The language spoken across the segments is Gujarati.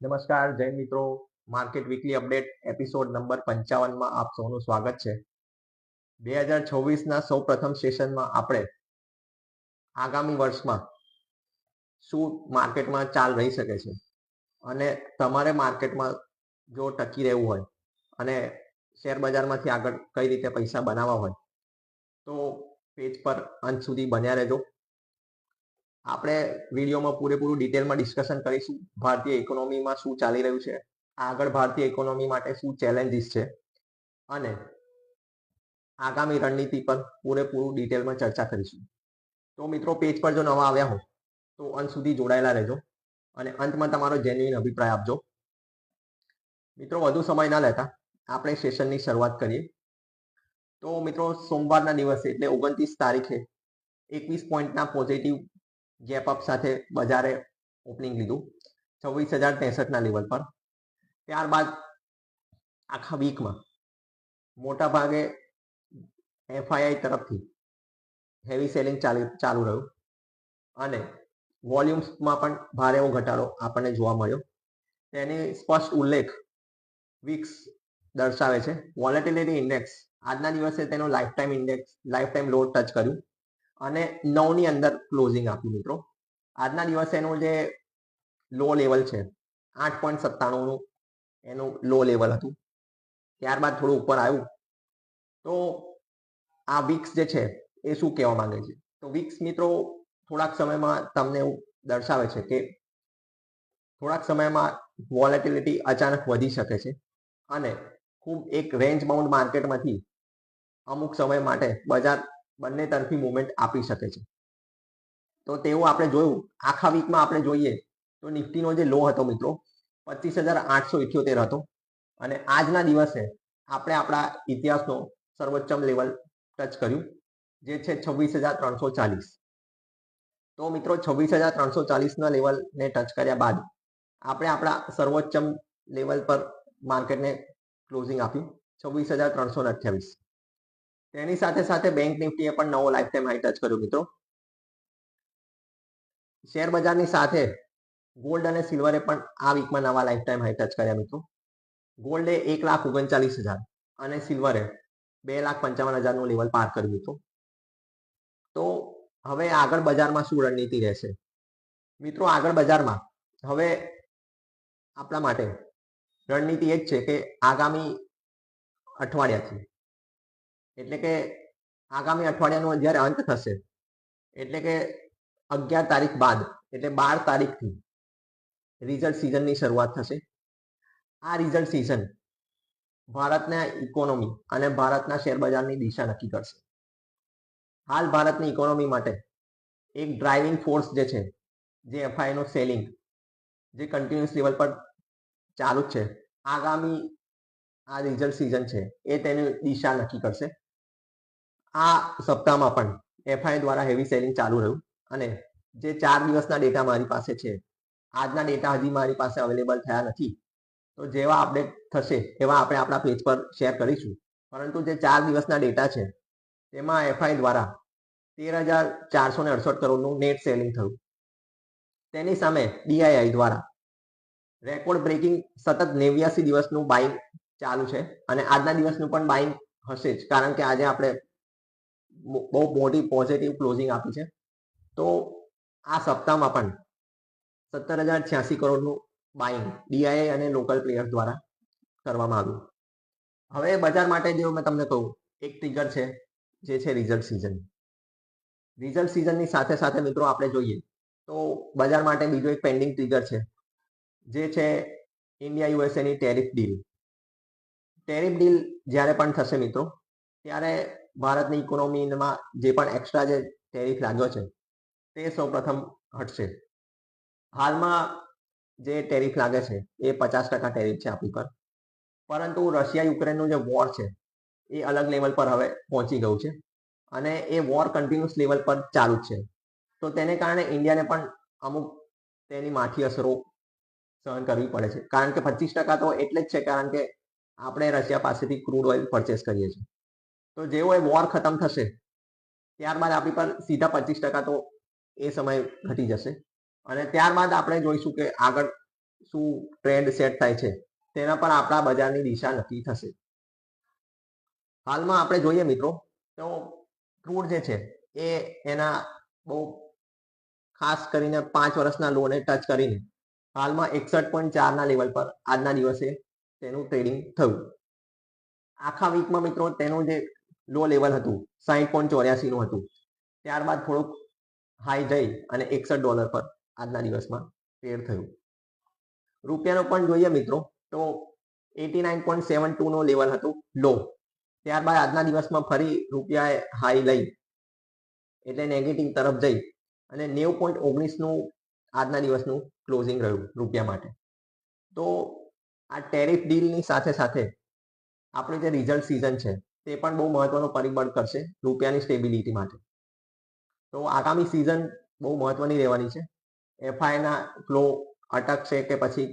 નમસ્કાર જૈન મિત્રો. Market weekly update episode number પંચાવનમાં આપ સૌનું સ્વાગત છે. બે હજાર છવ્વીસના સૌ પ્રથમ સેશનમાં આપણે આગામી વર્ષમાં શું માર્કેટમાં ચાલ રહી શકે છે અને તમારે માર્કેટમાં જો ટકી રહેવું હોય અને શેર બજારમાંથી આગળ કઈ રીતે પૈસા બનાવવા હોય, તો પેજ પર અંત સુધી બન્યા રહેજો. આપણે વિડીયોમાં પૂરેપૂરું ડિટેલમાં ડિસ્કશન કરીશું. ભારતીય ઇકોનોમીમાં શું ચાલી રહ્યું છે? આગળ ભારતીય ઇકોનોમી માટે શું ચેલેન્જીસ છે? અને આગામી રણનીતિ પર પૂરેપૂરું ડિટેલમાં ચર્ચા કરીશું. તો મિત્રો પેજ પર જો નવા આવ્યા હો, તો અંત સુધી જોડાયેલા રહેજો અને અંતમાં તમારો જેન્યુઇન અભિપ્રાય આપજો. મિત્રો, વધુ સમય ના લેતા આપણે સેશનની શરૂઆત કરીએ. તો મિત્રો, સોમવારના દિવસે, એટલે ઓગણત્રીસ તારીખે, એકવીસ પોઈન્ટના પોઝિટિવ ગેપ અપ સાથે બજારે ઓપનિંગ લીધું, છવ્વીસ હજાર ત્રેસઠના લેવલ પર. ત્યારબાદ આખા વીકમાં મોટા ભાગે એફઆઈઆઈ તરફથી હેવી સેલિંગ ચાલી, ચાલુ રહ્યું. અને વોલ્યુમ્સમાં પણ ભારે એવો ઘટાડો આપણને જોવા મળ્યો. તેની સ્પષ્ટ ઉલ્લેખ વીક્સ દર્શાવે છે. વોલેટિલિટી ઇન્ડેક્સ આજના દિવસે તેનો lifetime index lifetime low touch કર્યું. અને નવની અંદર ક્લોઝિંગ આપ્યું મિત્રો. આજના દિવસે એનું જે લો લેવલ છે, આઠ પોઈન્ટ સત્તાણુંનું એનું લો લેવલ હતું. ત્યારબાદ થોડું ઉપર આવ્યું. તો આ વિક્સ જે છે, એ શું કહેવા માંગે છે? તો વિક્સ મિત્રો થોડાક સમયમાં તમને એવું દર્શાવે છે કે થોડાક સમયમાં વોલેટિલિટી અચાનક વધી શકે છે અને ખૂબ એક રેન્જ બાઉન્ડ માર્કેટમાંથી અમુક સમય માટે બજાર બંને તરફી મુવમેન્ટ આપી શકે છે. તો તેવું આપણે જોયું. આખા વીકમાં આપણે જોઈએ તો નિફ્ટીનો જે લો હતો મિત્રો, પચીસ હજાર આઠસો ઇઠ્યોતેર હતો. અને આજના દિવસે આપણે આપણા ઇતિહાસનો સર્વોચ્ચમ લેવલ ટચ કર્યું, જે છે છવ્વીસ હજાર ત્રણસો ચાલીસ. તો મિત્રો છવ્વીસ હજાર ત્રણસો ચાલીસના લેવલને ટચ કર્યા બાદ આપણે આપણા સર્વોચ્ચમ લેવલ પર માર્કેટને ક્લોઝિંગ આપ્યું, છવ્વીસ હજાર ત્રણસો અઠ્યાવીસ. તેની સાથે સાથે બેંક નિફ્ટીએ પણ નવો લાઈફ ટાઈમ હાઈ ટચ કર્યો મિત્રો. શેર બજારની સાથે ગોલ્ડ અને સિલ્વરે પણ આ વીકમાં નવા લાઈફ ટાઈમ હાઈ ટચ કર્યા મિત્રો. ગોલ્ડે એક લાખ ઓગણચાલીસ હજાર અને સિલ્વરે બે લાખ પંચાવન હજારનું લેવલ પાર કર્યું હતું તો હવે આગળ બજારમાં શું રણનીતિ રહેશે? મિત્રો આગળ બજારમાં હવે આપણા માટે રણનીતિ એ જ છે કે આગામી અઠવાડિયાથી એટલે કે આગામી અઠવાડિયાનો જ્યારે અંત થશે, એટલે કે અગિયાર તારીખ બાદ, એટલે બાર તારીખથી રિઝલ્ટ સિઝનની શરૂઆત થશે. આ રિઝલ્ટ સિઝન ભારતના ઇકોનોમી અને ભારતના શેર બજારની દિશા નક્કી કરશે. હાલ ભારતની ઇકોનોમી માટે એક ડ્રાઇવિંગ ફોર્સ જે છે, જે એફઆઈનું સેલિંગ જે કન્ટિન્યુઅસ લેવલ પર ચાલુ જ છે. આગામી આ રિઝલ્ટ સિઝન છે, એ તેની દિશા નક્કી કરશે. આ સપ્તાહમાં પણ એફઆઈ દ્વારા હેવી સેલિંગ ચાલુ રહ્યું અને જે ચાર દિવસના ડેટા મારી પાસે છે, આજના ડેટા હજી મારી પાસે અવેલેબલ થયા નથી. તો જેવા અપડેટ થશે એવા આપણે આપણા પેજ પર શેર કરીશું. પરંતુ જે ચાર દિવસના ડેટા છે, તેમાં એફઆઈ દ્વારા તેર હજાર ચારસો ને અડસઠ કરોડનું નેટ સેલિંગ થયું. તેની સામે ડીઆઈઆઈ દ્વારા રેકોર્ડ બ્રેકિંગ સતત નેવ્યાસી દિવસનું બાઇંગ ચાલુ છે અને આજના દિવસનું પણ બાઇંગ હશે જ. કારણ કે આજે આપણે બહુ મોટી પોઝિટિવ ક્લોઝિંગ આપી છે. તો આ સપ્તાહમાં પણ સત્તર હજાર છ્યાસી કરોડનું બાઇંગ ડીઆઈએ અને લોકલ પ્લેયર્સ દ્વારા કરવામાં આવ્યું. હવે બજાર માટે જેવું મેં તમને કહું, એક ટ્રિગર છે, જે છે રિઝલ્ટ સિઝન રિઝલ્ટ સિઝનની સાથે સાથે મિત્રો આપણે જોઈએ, તો બજાર માટે બીજો એક પેન્ડિંગ ટ્રિગર છે, જે છે ઇન્ડિયા યુએસએની ટેરિફ ડીલ ટેરિફ ડીલ જ્યારે પણ થશે મિત્રો, ત્યારે ભારતની ઇકોનોમીમાં જે પણ એક્સ્ટ્રા જે ટેરિફ લાગ્યો છે, તે સૌપ્રથમ હટશે. હાલમાં જે ટેરિફ લાગે છે, એ પચાસ ટકા ટેરિફ છે આપણી પર. પરંતુ રશિયા યુક્રેનનું જે વોર છે, એ અલગ લેવલ પર હવે પહોંચી ગયું છે અને એ વોર કન્ટિન્યુઅસ લેવલ પર ચાલુ જ છે. તો તેને કારણે ઇન્ડિયાને પણ અમુક તેની માઠી અસરો સહન કરવી પડે છે. કારણ કે પચીસ ટકા તો એટલે જ છે, કારણ કે આપણે રશિયા પાસેથી ક્રૂડ ઓઇલ પરચેસ કરીએ છીએ. તો જેવો એ વોર ખતમ થશે, ત્યારબાદ આપણી પર સીધા પચીસ ટકા તો એ સમય ઘટી જશે. અને ત્યારબાદ આપણે જોઈશું કે આગળ શું ટ્રેન્ડ સેટ થાય છે, તેના પર આપણા બજારની દિશા નક્કી થશે. હાલમાં આપણે જોઈએ મિત્રો, તો ક્રૂડ જે છે, એ એના બહુ ખાસ કરીને પાંચ વર્ષના લોને ટચ કરીને હાલમાં એકસઠ પોઈન્ટ ચારના લેવલ પર આજના દિવસે તેનું ટ્રેડિંગ થયું. આખા વીકમાં મિત્રો તેનું જે લો લેવલ હતું સાહીઠ પોઈન્ટ ચોર્યાસીનું હતું. ત્યારબાદ થોડુંક હાઈ જઈ અને એકસઠ ડોલર પર આજના દિવસમાં ટ્રેડ થયું. રૂપિયાનો પણ જોઈએ મિત્રો, તો એટી નાઇન પોઈન્ટ સેવન ટુનો લેવલ હતું, લો. ત્યારબાદ આજના દિવસમાં ફરી રૂપિયાએ હાઈ લઈ, એટલે નેગેટિવ તરફ જઈ અને નેવું પોઈન્ટ ઓગણીસનું આજના દિવસનું ક્લોઝિંગ રહ્યું રૂપિયા માટે. તો આ ટેરિફ ડીલની સાથે સાથે આપણે જે રિઝલ્ટ સિઝન છે તે પણ બહુ મહત્વનો પરિબળ કરશે રૂપિયાની સ્ટેબિલિટી માટે. તો આગામી સિઝન બહુ મહત્વની રહેવાની છે. એફઆઈના ફ્લો અટકશે કે પછી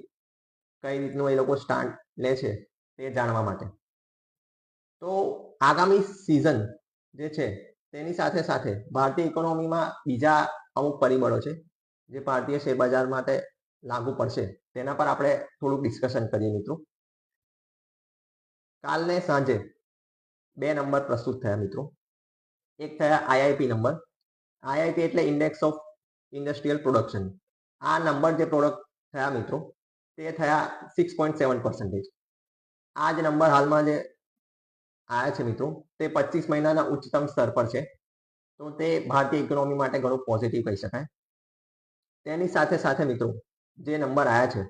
કઈ રીતનું એ લોકો સ્ટાન્ડ લે છે તે જાણવા માટે. તો આગામી સિઝન જે છે તેની સાથે સાથે ભારતીય ઇકોનોમીમાં બીજા અમુક પરિબળો છે જે ભારતીય શેર બજાર માટે લાગુ પડશે તેના પર આપણે થોડુંક ડિસ્કશન કરીએ મિત્રો. કાલને સાંજે બે નંબર પ્રસ્તુત થયા મિત્રો. એક થયા આઈઆઈપી નંબર. આઈઆઈપી એટલે ઇન્ડેક્સ ઓફ ઇન્ડસ્ટ્રીયલ પ્રોડક્શન આ નંબર જે પ્રોડક્ટ થયા મિત્રો, તે થયા સિક્સ પોઈન્ટ સેવન પર્સન્ટેજ આ જ નંબર હાલમાં જે આવ્યા છે મિત્રો, તે પચીસ મહિનાના ઉચ્ચતમ સ્તર પર છે. તો તે ભારતીય ઇકોનોમી માટે ઘણું પોઝિટિવ કહી શકાય. તેની સાથે સાથે મિત્રો, જે નંબર આવ્યા છે,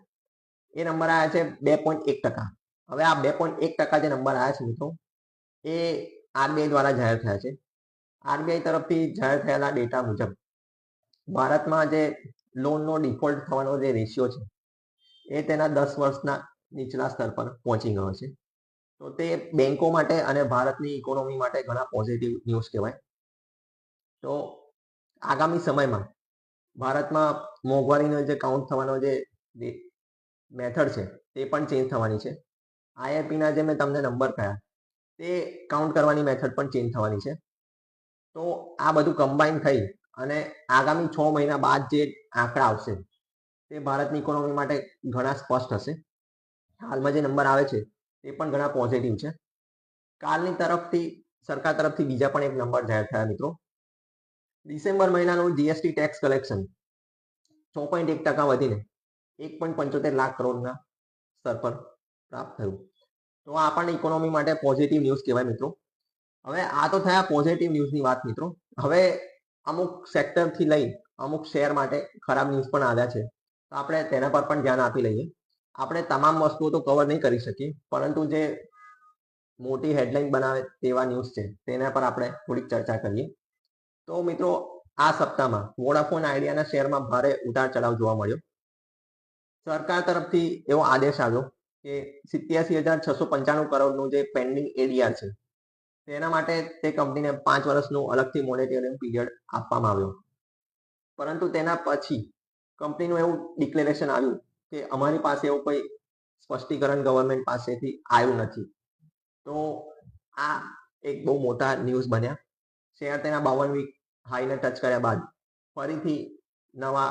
એ નંબર આવ્યા છે બે પોઈન્ટ એક ટકા. હવે આ બે પોઈન્ટ એક ટકા જે નંબર આવ્યા છે મિત્રો એ આરબીઆઈ દ્વારા જાહેર થયા છે. આરબીઆઈ તરફથી જાહેર થયેલા ડેટા મુજબ ભારતમાં જે લોનનો ડિફોલ્ટ થવાનો જે રેશિયો છે, એ તેના દસ વર્ષના નીચલા સ્તર પર પહોંચી ગયો છે. તો તે બેન્કો માટે અને ભારતની ઇકોનોમી માટે ઘણા પોઝિટિવ ન્યૂઝ કહેવાય. તો આગામી સમયમાં ભારતમાં મોંઘવારીનો જે કાઉન્ટ થવાનો જે મેથડ છે, તે પણ ચેન્જ થવાની છે. આઈઆઈપીના જે મેં તમને નંબર કહ્યા તે કાઉન્ટ કરવાની મેથડ પણ ચેન્જ થવાની છે. તો આ બધું કમ્બાઈન થઈ અને આગામી છ મહિના બાદ જે આંકડા આવશે, તે ભારતની ઇકોનોમી માટે ઘણા સ્પષ્ટ હશે. હાલમાં જે નંબર આવે છે, તે પણ ઘણા પોઝિટિવ છે. કાલની તરફથી, સરકાર તરફથી બીજા પણ એક નંબર જાહેર થયા મિત્રો. ડિસેમ્બર મહિનાનું જીએસટી ટેક્સ કલેક્શન છ પોઈન્ટ એક ટકા વધીને એક પોઈન્ટ પંચોતેર લાખ કરોડના સ્તર પર પ્રાપ્ત થયું. તો આ પણ ઇકોનોમી માટે પોઝિટિવ ન્યૂઝ કહેવાય મિત્રો. હવે આ તો થયા પોઝિટિવ ન્યૂઝની વાત મિત્રો. હવે અમુક સેક્ટરથી લઈ અમુક શેર માટે ખરાબ ન્યૂઝ પણ આવ્યા છે. તો આપણે તેના પર પણ ધ્યાન આપી લઈએ. આપણે તમામ વસ્તુઓ તો કવર નહીં કરી શકીએ, પરંતુ જે મોટી હેડલાઇન બનાવે તેવા ન્યૂઝ છે, તેના પર આપણે થોડીક ચર્ચા કરીએ. તો મિત્રો, આ સપ્તાહમાં વોડાફોન આઈડિયાના શેરમાં ભારે ઉતાર ચઢાવ જોવા મળ્યો. સરકાર તરફથી એવો આદેશ આવ્યો કે સિત્યાસી હજાર છસો પંચાણું કરોડનું જે પેન્ડિંગ એડીઆર છે, તેના માટે તે કંપનીને પાંચ વર્ષનું અલગથી મોનેટરિંગ પીરિયડ આપવામાં આવ્યો. પરંતુ તેના પછી કંપનીનું એવું ડિક્લેરેશન આવ્યું કે અમારી પાસે એવું કોઈ સ્પષ્ટીકરણ ગવર્મેન્ટ પાસેથી આવ્યું નથી. તો આ એક બહુ મોટા ન્યૂઝ બન્યા. શેર તેના બાવન વીક હાઈને ટચ કર્યા બાદ ફરીથી નવા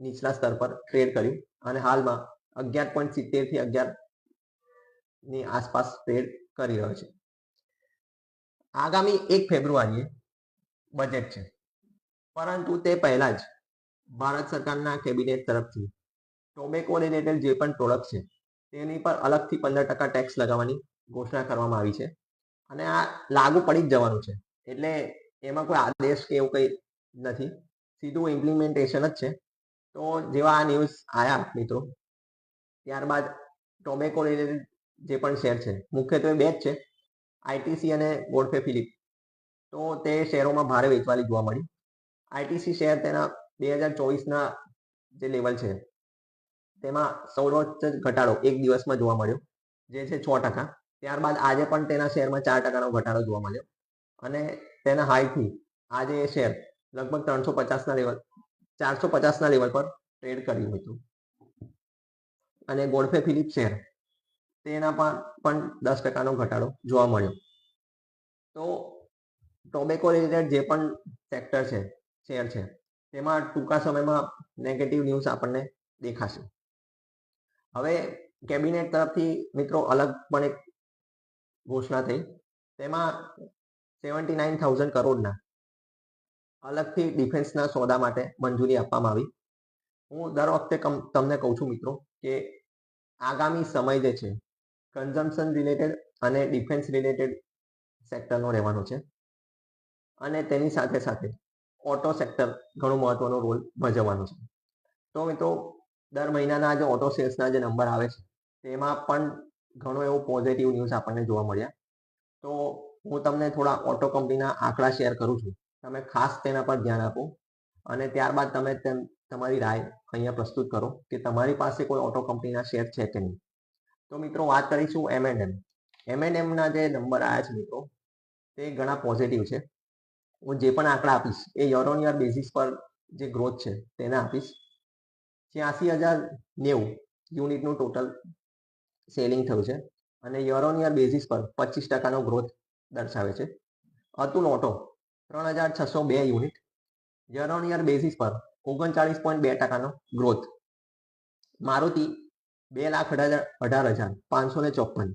નીચલા સ્તર પર ટ્રેડ કર્યું અને હાલમાં અગિયાર પોઈન્ટ સિત્તેરથી અગિયાર ની આસપાસ સ્પ્રેડ કરી રહ્યો છે. આગામી એક ફેબ્રુઆરીએ બજેટ છે. પરંતુ તે પહેલા જ ભારત સરકારના કેબિનેટ તરફથી ટોબેકો રિલેટેડ જે પણ પ્રોડક્ટ છે, તેની પર અલગથી પંદર ટકા ટેક્સ લગાવવાની ઘોષણા કરવામાં આવી છે. અને આ લાગુ પડી જ જવાનું છે. એટલે એમાં કોઈ આદેશ કે એવું કંઈ નથી. સીધું ઇમ્પ્લિમેન્ટેશન જ છે. તો જેવા આ ન્યૂઝ આવ્યા મિત્રો, ત્યારબાદ ટોબેકો રિલેટેડ જે પણ શેર છે. મુખ્યત્વે બે જ છે. આઈટીસી અને ગોડફે ફિલિપ તો તે શેરોમાં ભારે વેચવાલી જોવા મળી. આઈટીસી શેર તેના બે હજાર ચોવીસના જે લેવલ છે, તેમાં સૌરોચ્ચ ઘટાડો એક દિવસમાં જોવા મળ્યો, જે છે છ ટકા. ત્યારબાદ આજે પણ તેના શેરમાં ચાર ટકાનો ઘટાડો જોવા મળ્યો. અને તેના હાઈથી આજે એ શેર લગભગ ત્રણસો પચાસના લેવલ, ચારસો પચાસના લેવલ પર ટ્રેડ કર્યું હતું. અને ગોડફે ફિલિપ શેર તેના પર પણ દસ ટકાનો ઘટાડો જોવા મળ્યો. તો ટોબેકો રિલેટેડ જે પણ સેક્ટર છે શેર છે, તેમાં ટૂંકા સમયમાં નેગેટિવ ન્યૂઝ આપણને દેખાશે. હવે કેબિનેટ તરફથી મિત્રો અલગ પણ એક ઘોષણા થઈ. તેમાં સેવન્ટી નાઇન થાઉઝન્ડ કરોડના અલગથી ડિફેન્સના સોદા માટે મંજૂરી આપવામાં આવી. હું દર વખતે તમને કહું છું મિત્રો કે આગામી સમય જે છે કન્ઝમ્પશન રિલેટેડ અને ડિફેન્સ રિલેટેડ સેક્ટરનો રહેવાનો છે. અને તેની સાથે સાથે ઓટો સેક્ટર ઘણું મહત્વનો રોલ ભજવવાનો છે. તો મિત્રો, દર મહિનાના જે ઓટો સેલ્સના જે નંબર આવે છે, તેમાં પણ ઘણો એવો પોઝિટિવ ન્યૂઝ આપણને જોવા મળ્યા. તો હું તમને થોડા ઓટો કંપનીના આંકડા શેર કરું છું. તમે ખાસ તેના પર ધ્યાન આપો. અને ત્યારબાદ તમે તેમ, તમારી રાય અહીંયા પ્રસ્તુત કરો કે તમારી પાસે કોઈ ઓટો કંપનીના શેર છે કે નહીં. તો મિત્રો વાત કરીશું એમ એન્ડ એમ જે નંબર આવ્યા છે મિત્રો, તે ઘણા પોઝિટિવ છે. હું જે પણ આંકડા આપીશ, એ યર ઓન યર બેઝિસ પર જે ગ્રોથ છે, તેને આપીશ. છ્યાસી હજાર નેવું યુનિટનું ટોટલ સેલિંગ થયું છે અને યર ઓન યર બેઝિસ પર પચીસ ટકાનો ગ્રોથ દર્શાવે છે. અતુલ ઓટો ત્રણ હજાર છસો બે unit year on year basis પર ઓગણચાળીસ પોઈન્ટ બે ટકાનો ગ્રોથ મારુતિ બે લાખ અઢાર હજાર, પાંચસો ને ચોપન.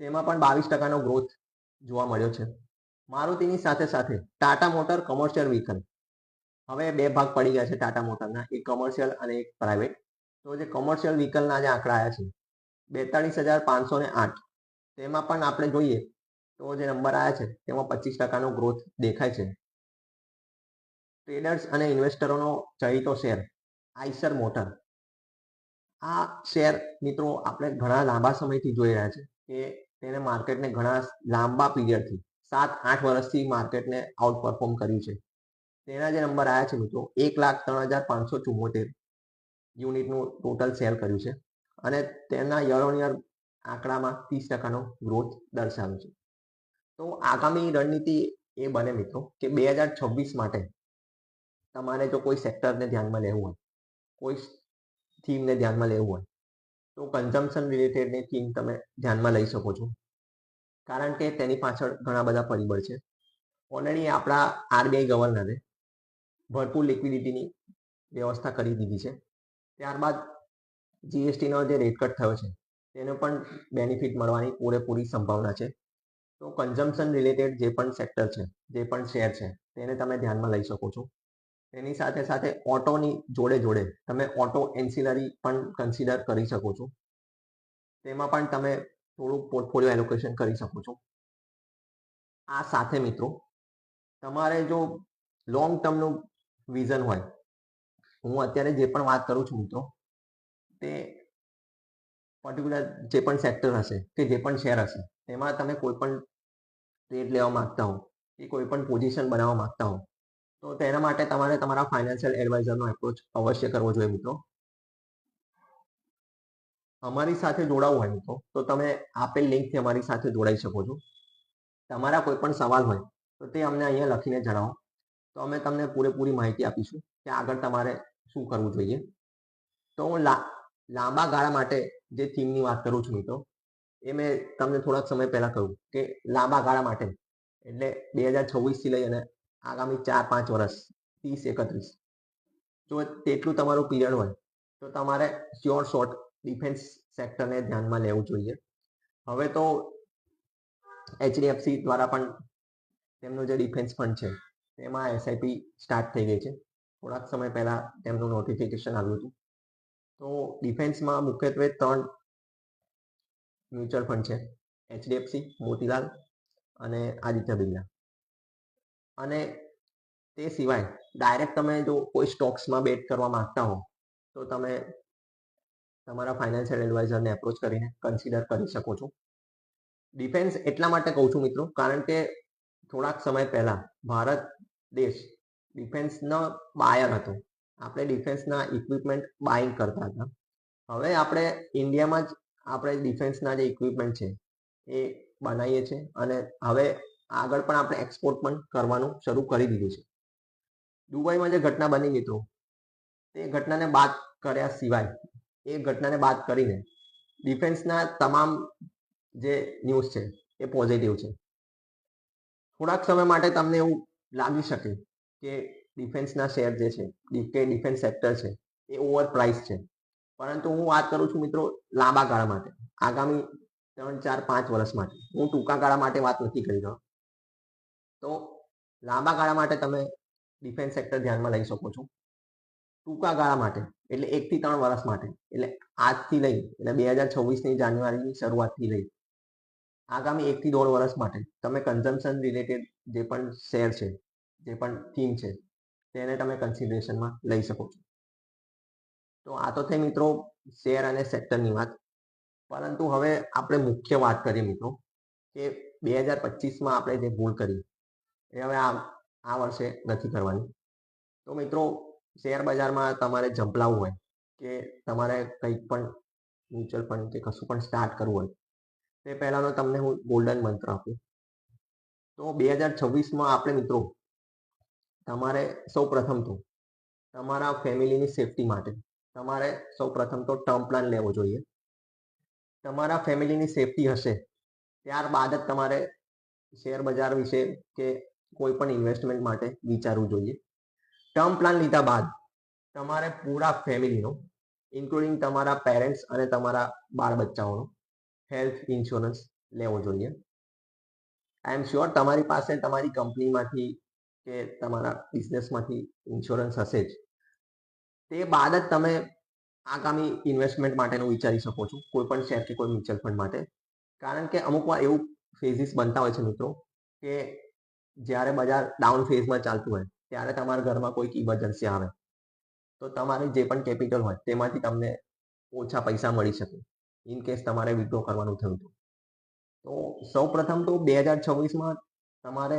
તેમાં પણ બાવીસ ટકાનો ગ્રોથ જોવા મળ્યો છે. મારુતિની સાથે સાથે ટાટા મોટર કોમર્શિયલ વ્હીકલ હવે બે ભાગ પડી ગયા છે ટાટા મોટરના, એક કોમર્શિયલ અને એક પ્રાઇવેટ તો જે કોમર્શિયલ વ્હીકલના જે આંકડા આવ્યા છે, બેતાળીસ હજાર પાંચસો ને આઠ. તેમાં પણ આપણે જોઈએ તો જે નંબર આવ્યા છે, તેમાં પચીસ ટકાનો ગ્રોથ દેખાય છે. ટ્રેડર્સ અને ઇન્વેસ્ટરોનો ચહીતો શેર આઈસર મોટર. આ શેર મિત્રો આપણે ઘણા લાંબા સમયથી જોઈ રહ્યા છે કે તેને માર્કેટને ઘણા લાંબા પીરિયડથી સાત, આઠ વર્ષથી માર્કેટને આઉટ પરફોર્મ કર્યું છે. તેના જે નંબર આવ્યા છે મિત્રો, એક લાખ ત્રણ હજાર પાંચસો ચુમ્મોતેર યુનિટનું ટોટલ સેલ કર્યું છે અને તેના યર ઓન યર આંકડામાં ત્રીસ ટકાનો ગ્રોથ દર્શાવ્યો છે. તો આગામી રણનીતિ એ બને મિત્રો કે બે હજાર છવ્વીસ માટે તમારે જો કોઈ સેક્ટરને ધ્યાનમાં લેવું હોય, કોઈ થીમને ધ્યાનમાં લેવું હોય. તો કન્ઝમ્પશન રિલેટેડની થીમ તમે ધ્યાનમાં લઈ શકો છો. કારણ કે તેની પાછળ ઘણા બધા પરિબળ છે. ઓલરેડી આપણા આરબીઆઈ ગવર્નરે ભરપૂર લિક્વિડિટીની વ્યવસ્થા કરી દીધી છે. ત્યારબાદ જીએસટીનો જે રેટ કટ થયો છે, તેનો પણ બેનિફિટ મળવાની પૂરેપૂરી સંભાવના છે. તો કન્ઝમ્પશન રિલેટેડ જે પણ સેક્ટર છે, જે પણ શેર છે, તેને તમે ધ્યાનમાં લઈ શકો છો. તેની સાથે સાથે ઓટોની જોડે જોડે તમે ઓટો એન્સિલરી પણ કન્સિડર કરી શકો છો. તેમાં પણ તમે થોડું પોર્ટફોલિયો એલોકેશન કરી શકો છો. આ સાથે મિત્રો, તમારે જો લોંગ ટર્મનું વિઝન હોય, હું અત્યારે જે પણ વાત કરું છું મિત્રો, તે પર્ટિક્યુલર જે પણ સેક્ટર હશે કે જે પણ શેર હશે, તેમાં તમે કોઈ પણ ટ્રેડ લેવા માંગતા હો કે કોઈ પણ પોઝિશન બનાવવા માંગતા હો તો તેના માટે તમારે તમારા ફાઇનાન્શિયલ એડવાઇઝરનો એપ્રોચ અવશ્ય કરવો જોઈએ મિત્રો. અમારી સાથે જોડાવું હોય મિત્રો, તો તમે આપેલ લિંકથી અમારી સાથે જોડાઈ શકો છો. તમારા કોઈ પણ સવાલ હોય, તો તે અમને અહીંયા લખીને જણાવો. તો અમે તમને પૂરેપૂરી માહિતી આપીશું કે આગળ તમારે શું કરવું જોઈએ. તો હું લાંબા ગાળા માટે જે થીમની વાત કરું છું મિત્રો, એ મેં તમને થોડાક સમય પહેલા કહ્યું કે લાંબા ગાળા માટે, એટલે બે હજાર છવ્વીસથી લઈ અને આગામી ચાર પાંચ વર્ષ, ત્રીસ એકત્રીસ. જો તેટલું તમારું પિરિયડ હોય, તો તમારે શ્યોર શોર્ટ ડિફેન્સ સેક્ટરને ધ્યાનમાં લેવું જોઈએ. હવે તો એચડીએફસી દ્વારા પણ તેમનું જે ડિફેન્સ ફંડ છે, તેમાં એસઆઈપી સ્ટાર્ટ થઈ ગઈ છે. થોડાક સમય પહેલા તેમનું નોટિફિકેશન આવ્યું હતું. તો ડિફેન્સમાં મુખ્યત્વે ત્રણ મ્યુચ્યુઅલ ફંડ છે એચડીએફસી મોતીલાલ અને આદિત્ય બિરલા. અને તે સિવાય ડાયરેક્ટ તમે જો કોઈ સ્ટોક્સમાં બેટ કરવા માંગતા હો, તો તમે તમારા ફાઇનાન્શિયલ એડવાઇઝરને એપ્રોચ કરીને કન્સિડર કરી શકો છો. ડિફેન્સ એટલા માટે કહું છું મિત્રો, કારણ કે થોડાક સમય પહેલા ભારત દેશ ડિફેન્સનો બાયર હતો. આપણે ડિફેન્સના ઇક્વિપમેન્ટ બાઇંગ કરતા હતા. હવે આપણે ઇન્ડિયામાં જ આપણે ડિફેન્સના જે ઇક્વિપમેન્ટ છે, એ બનાવીએ છીએ અને હવે આગળ પણ આપણે એક્સપોર્ટ પણ કરવાનું શરૂ કરી દીધું છે. દુબઈમાં જે ઘટના બની મિત્રો તે ઘટનાને બાદ કર્યા સિવાય, એ ઘટનાને બાદ કરીને ડિફેન્સના તમામ જે ન્યૂઝ છે, એ પોઝિટિવ છે. થોડાક સમય માટે તમને એવું લાગી શકે કે ડિફેન્સના શેર જે છે, કે ડિફેન્સ સેક્ટર છે, એ ઓવર પ્રાઇસ છે. પરંતુ હું વાત કરું છું મિત્રો લાંબા ગાળા માટે, આગામી ત્રણ ચાર પાંચ વર્ષ માટે. હું ટૂંકા ગાળા માટે વાત નથી કરી રહ્યો. તો લાંબા ગાળા માટે તમે ડિફેન્સ સેક્ટર ધ્યાનમાં લઈ શકો છો. ટૂંકા ગાળા માટે, એટલે એકથી ત્રણ વર્ષ માટે, એટલે આજથી લઈ, એટલે બે હજાર છવ્વીસની જાન્યુઆરીની શરૂઆતથી લઈ. આગામી એકથી દોઢ વર્ષ માટે તમે કન્ઝમ્પશન રિલેટેડ જે પણ શેર છે, જે પણ થીમ છે, તેને તમે કન્સિડરેશનમાં લઈ શકો છો. તો આ તો થઈ મિત્રો શેર અને સેક્ટરની વાત. પરંતુ હવે આપણે મુખ્ય વાત કરીએ મિત્રો કે બે હજાર પચીસમાં આપણે જે ભૂલ કરી એ હવે આ આ વર્ષે નથી કરવાની. તો મિત્રો, શેર બજારમાં તમારે ઝંપલાવવું હોય કે તમારે કંઈક પણ મ્યુચ્યુઅલ ફંડ કે કશું પણ સ્ટાર્ટ કરવું હોય, તે પહેલાંનો તમને હું ગોલ્ડન મંત્ર આપું. તો બે હજાર છવ્વીસમાં આપણે મિત્રો, તમારે સૌ પ્રથમ તો તમારા ફેમિલીની સેફટી માટે તમારે સૌ પ્રથમ તો ટર્મ પ્લાન લેવો જોઈએ. તમારા ફેમિલીની સેફટી હશે, ત્યારબાદ જ તમારે શેર બજાર વિશે કે કોઈ પણ ઇન્વેસ્ટમેન્ટ માટે વિચારવું જોઈએ. ટર્મ પ્લાન લીધા બાદ તમારે પૂરા ફેમિલીનો ઇન્ક્લુડિંગ તમારા પેરેન્ટ્સ અને તમારા બાળ બચ્ચાઓનો હેલ્થ ઇન્સ્યોરન્સ લેવો જોઈએ. આઈ એમ શ્યોર તમારી પાસે તમારી કંપનીમાંથી કે તમારા બિઝનેસમાંથી ઇન્સ્યોરન્સ હશે જ. તે બાદ જ તમે આગામી ઇન્વેસ્ટમેન્ટ માટેનું વિચારી શકો છો, કોઈ પણ શેર કે કોઈ મ્યુચ્યુઅલ ફંડ માટે. કારણ કે અમુક વાર એવું ફેઝિસ બનતા હોય છે મિત્રો, કે જ્યારે બજાર ડાઉન ફેઝમાં ચાલતું હોય, ત્યારે તમારા ઘરમાં કોઈક ઇમરજન્સી આવે. તો તમારે જે પણ કેપિટલ હોય, તેમાંથી તમને ઓછા પૈસા મળી શકે ઇન કેસ તમારે વિડ્રો કરવાનું થયું હતું તો સૌ પ્રથમ તો બે હજાર છવ્વીસમાં તમારે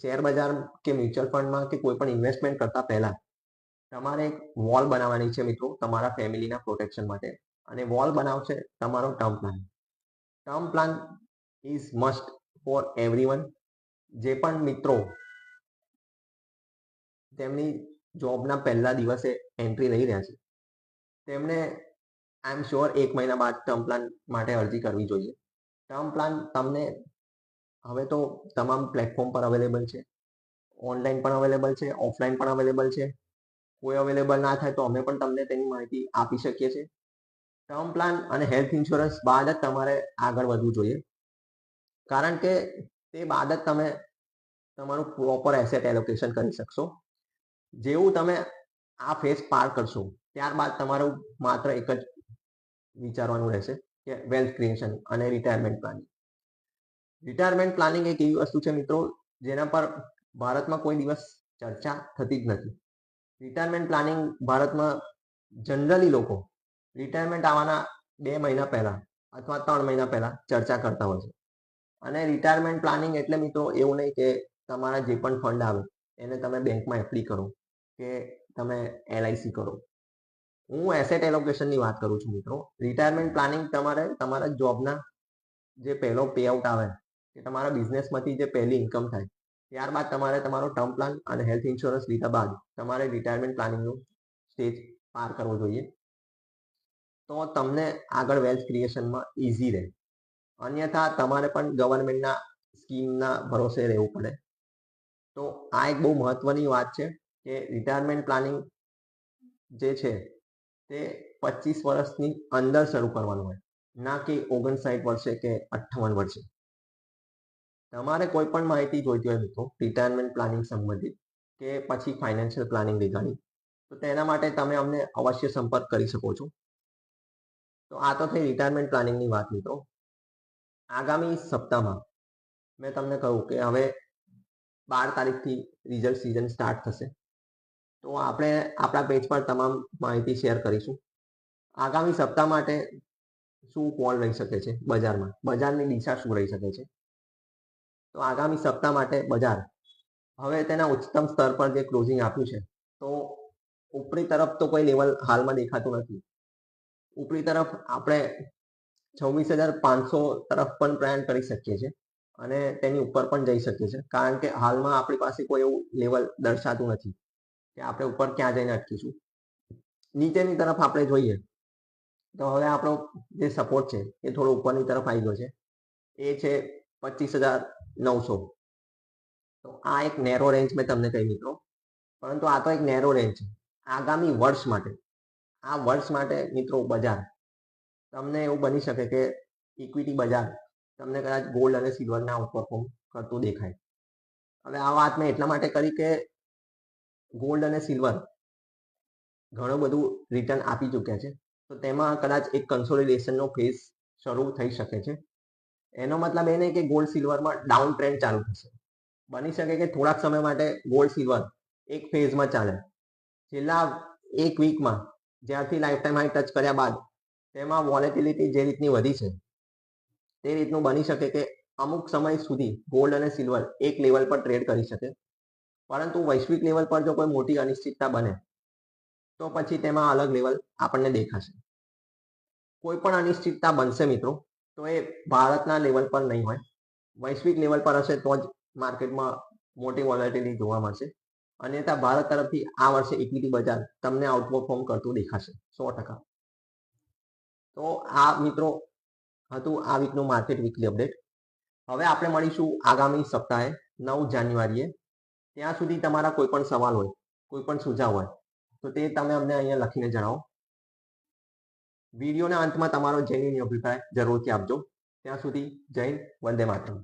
શેર બજાર કે મ્યુચ્યુઅલ ફંડમાં કે કોઈ પણ ઇન્વેસ્ટમેન્ટ કરતા પહેલા, તમારે એક વોલ બનાવવાની છે મિત્રો, તમારા ફેમિલીના પ્રોટેક્શન માટે. અને વોલ બનાવશે તમારો term plan term plan is must for everyone જે પણ મિત્રો તેમની જોબના પહેલા દિવસે એન્ટ્રી લઈ રહ્યા છે તેમણે આઈ એમ શ્યોર એક મહિના બાદ ટર્મ પ્લાન માટે અરજી કરવી જોઈએ. ટર્મ પ્લાન તમને હવે તો તમામ પ્લેટફોર્મ પર અવેલેબલ છે. ઓનલાઈન પણ અવેલેબલ છે ઓફલાઈન પણ અવેલેબલ છે. કોઈ અવેલેબલ ના થાય તો અમે પણ તમને તેની માહિતી આપી શકીએ છીએ. ટર્મ પ્લાન અને હેલ્થ ઇન્સ્યોરન્સ બાદ જ તમારે આગળ વધવું જોઈએ. કારણ કે તે બાદ જ તમે તમારું પ્રોપર એસેટ એલોકેશન કરી શકશો. જેવું તમે આ ફેઝ પાર કરશો, ત્યારબાદ તમારું માત્ર એક જ વિચારવાનું રહેશે કે વેલ્થ ક્રિએશન અને રિટાયરમેન્ટ પ્લાનિંગ રિટાયરમેન્ટ પ્લાનિંગ એક એવી વસ્તુ છે મિત્રો, જેના પર ભારતમાં કોઈ દિવસ ચર્ચા થતી જ નથી. રિટાયરમેન્ટ પ્લાનિંગ ભારતમાં જનરલી લોકો રિટાયરમેન્ટ આવવાના બે મહિના પહેલા અથવા ત્રણ મહિના પહેલા ચર્ચા કરતા હોય છે. અને રિટાયરમેન્ટ પ્લાનિંગ એટલે મિત્રો એવું નહીં કે તમારા જે પણ ફંડ આવે, એને તમે બેંકમાં એફડી કરો કે તમે એલઆઈસી કરો. હું એસેટ એલોકેશનની વાત કરું છું મિત્રો. રિટાયરમેન્ટ પ્લાનિંગ તમારે તમારા જોબના જે પહેલો પે આઉટ આવે, કે તમારા બિઝનેસમાંથી જે પહેલી ઇન્કમ થાય, ત્યારબાદ તમારે તમારો ટર્મ પ્લાન અને હેલ્થ ઇન્સ્યોરન્સ લીધા બાદ તમારે રિટાયરમેન્ટ પ્લાનિંગનું સ્ટેજ પાર કરવો જોઈએ. તો તમને આગળ વેલ્થ ક્રિએશનમાં ઇઝી રહે. અન્યથા તમારે પણ ગવર્મેન્ટના સ્કીમના ભરોસે રહેવું પડે. તો આ એક બહુ મહત્વની વાત છે કે રિટાયરમેન્ટ પ્લાનિંગ જે છે તે પચીસ વર્ષની અંદર શરૂ કરવાનું હોય. ના કે ઓગણસાઠ વર્ષે કે અઠ્ઠાવન વર્ષે. તમારે કોઈ પણ માહિતી જોઈતી હોય મિત્રો રિટાયરમેન્ટ પ્લાનિંગ સંબંધિત કે પછી ફાઇનાન્શિયલ પ્લાનિંગ રિગાર્ડિંગ તો તેના માટે તમે અમને અવશ્ય સંપર્ક કરી શકો છો. તો આ તો થઈ રિટાયરમેન્ટ પ્લાનિંગની વાત મિત્રો. આગામી સપ્તાહમાં મેં તમને કહ્યું કે હવે બાર તારીખથી રિઝલ્ટ સિઝન સ્ટાર્ટ થશે. તો આપણે આપણા પેજ પર તમામ માહિતી શેર કરીશું. આગામી સપ્તાહ માટે શું કોલ રહી શકે છે બજારમાં? બજારની દિશા શું રહી શકે છે? તો આગામી સપ્તાહ માટે બજાર. હવે તેના ઉચ્ચતમ સ્તર પર જે ક્લોઝિંગ આપ્યું છે, તો ઉપરી તરફ તો કોઈ લેવલ હાલમાં દેખાતું નથી. ઉપરી તરફ આપણે છવ્વીસ હજાર પાંચસો તરફ પણ પ્રયાણ કરી શકીએ છીએ અને તેની ઉપર પણ જઈ શકીએ છીએ. કારણ કે હાલમાં આપણી પાસે કોઈ એવું લેવલ દર્શાતું નથી કે આપણે ઉપર ક્યાં જઈને અટકીશું. નીચેની તરફ આપણે જોઈએ તો હવે આપણો જે સપોર્ટ છે એ થોડો ઉપરની તરફ આવી ગયો છે. એ છે પચીસ હજાર નવસો. તો આ એક નેરો રેન્જ મેં તમને કહી મિત્રો પરંતુ આ તો એક નેરો રેન્જ છે. આગામી વર્ષ માટે, આ વર્ષ માટે મિત્રો બજાર તમને એવું બની શકે કે ઇક્વિટી બજાર તમને કદાચ ગોલ્ડ અને સિલ્વરના આઉટપરફોર્મ કરતું દેખાય. હવે આ વાત મેં એટલા માટે કરી કે ગોલ્ડ અને સિલ્વર ઘણું બધું રિટર્ન આપી ચૂક્યા છે. તો તેમાં કદાચ એક કન્સોલિડેશનનો ફેઝ શરૂ થઈ શકે છે. એનો મતલબ એ નહીં કે ગોલ્ડ સિલ્વરમાં ડાઉન ટ્રેન્ડ ચાલુ થશે. બની શકે કે થોડાક સમય માટે ગોલ્ડ સિલ્વર એક ફેઝમાં ચાલે. છેલ્લા એક વીકમાં જ્યારથી લાઈફ ટાઈમ હાઈ ટચ કર્યા બાદ તેમાં વોલેટિલિટી જે રીતની વધી છે, તે રીતનું બની શકે કે અમુક સમય સુધી ગોલ્ડ અને સિલ્વર એક લેવલ પર ટ્રેડ કરી શકે. પરંતુ વૈશ્વિક લેવલ પર જો કોઈ મોટી અનિશ્ચિતતા બને, તો પછી તેમાં અલગ લેવલ આપણને દેખાશે. કોઈ પણ અનિશ્ચિતતા બનશે મિત્રો, તો એ ભારતના લેવલ પર નહીં હોય. વૈશ્વિક લેવલ પર હશે તો જ માર્કેટમાં મોટી વોલેટિલિટી જોવા મળશે. અન્યથા ભારત તરફથી આ વર્ષે ઇક્વિટી બજાર તમને આઉટપરફોર્મ કરતું દેખાશે, સો ટકા. તો આ મિત્રો હતું આ વીકનું માર્કેટ વીકલી અપડેટ હવે આપણે મળીશું આગામી સપ્તાહે, નવ જાન્યુઆરીએ. ત્યાં સુધી તમારા કોઈ પણ સવાલ હોય કોઈ પણ સુઝાવ હોય, તો તે તમે અમને અહીંયા લખીને જણાવો. વિડીયોના અંતમાં તમારો જેન્યુન અભિપ્રાય જરૂરથી આપજો. ત્યાં સુધી જૈન વંદે માતરમ.